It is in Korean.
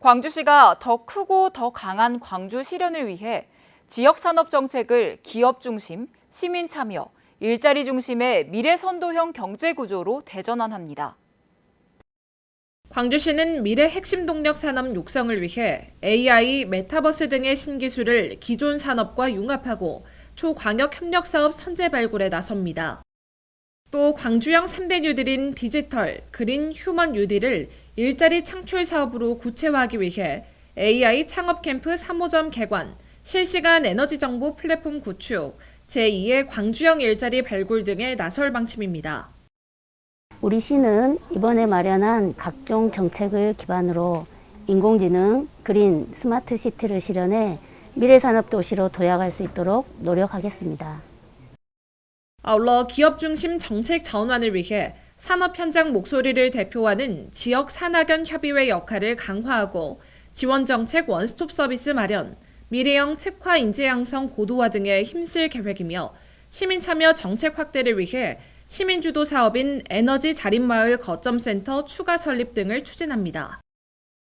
광주시가 더 크고 더 강한 광주 실현을 위해 지역 산업 정책을 기업 중심, 시민 참여, 일자리 중심의 미래 선도형 경제 구조로 대전환합니다. 광주시는 미래 핵심 동력 산업 육성을 위해 AI, 메타버스 등의 신기술을 기존 산업과 융합하고 초광역 협력 사업 선제 발굴에 나섭니다. 또 광주형 3대 뉴딜인 디지털, 그린, 휴먼 뉴딜을 일자리 창출 사업으로 구체화하기 위해 AI 창업 캠프 3호점 개관, 실시간 에너지 정보 플랫폼 구축, 제2의 광주형 일자리 발굴 등에 나설 방침입니다. 우리 시는 이번에 마련한 각종 정책을 기반으로 인공지능, 그린, 스마트 시티를 실현해 미래 산업 도시로 도약할 수 있도록 노력하겠습니다. 아울러 기업 중심 정책 전환을 위해 산업 현장 목소리를 대표하는 지역 산학연 협의회 역할을 강화하고 지원 정책 원스톱 서비스 마련, 미래형 특화 인재 양성 고도화 등에 힘쓸 계획이며 시민 참여 정책 확대를 위해 시민 주도 사업인 에너지 자립마을 거점센터 추가 설립 등을 추진합니다.